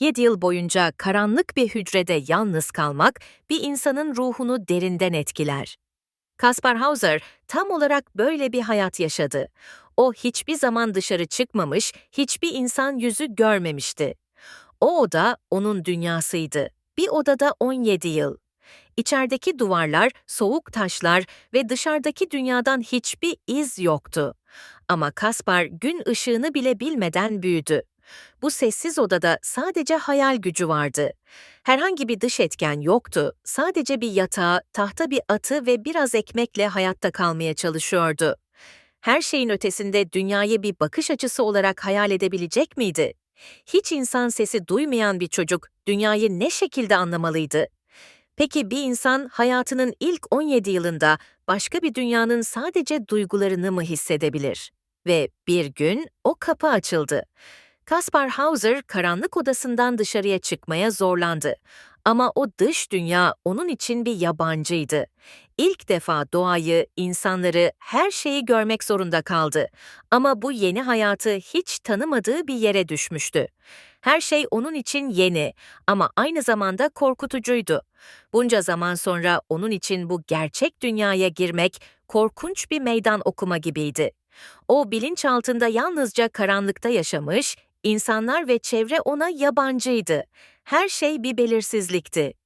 7 yıl boyunca karanlık bir hücrede yalnız kalmak bir insanın ruhunu derinden etkiler. Kaspar Hauser tam olarak böyle bir hayat yaşadı. O hiçbir zaman dışarı çıkmamış, hiçbir insan yüzü görmemişti. O oda onun dünyasıydı. Bir odada 17 yıl. İçerideki duvarlar, soğuk taşlar ve dışarıdaki dünyadan hiçbir iz yoktu. Ama Kaspar gün ışığını bile bilmeden büyüdü. Bu sessiz odada sadece hayal gücü vardı. Herhangi bir dış etken yoktu. Sadece bir yatağı, tahta bir atı ve biraz ekmekle hayatta kalmaya çalışıyordu. Her şeyin ötesinde dünyayı bir bakış açısı olarak hayal edebilecek miydi? Hiç insan sesi duymayan bir çocuk dünyayı ne şekilde anlamalıydı? Peki bir insan hayatının ilk 17 yılında başka bir dünyanın sadece duygularını mı hissedebilir? Ve bir gün o kapı açıldı. Kaspar Hauser karanlık odasından dışarıya çıkmaya zorlandı. Ama o dış dünya onun için bir yabancıydı. İlk defa doğayı, insanları, her şeyi görmek zorunda kaldı. Ama bu yeni hayatı hiç tanımadığı bir yere düşmüştü. Her şey onun için yeni ama aynı zamanda korkutucuydu. Bunca zaman sonra onun için bu gerçek dünyaya girmek korkunç bir meydan okuma gibiydi. O bilinçaltında yalnızca karanlıkta yaşamış, insanlar ve çevre ona yabancıydı. Her şey bir belirsizlikti.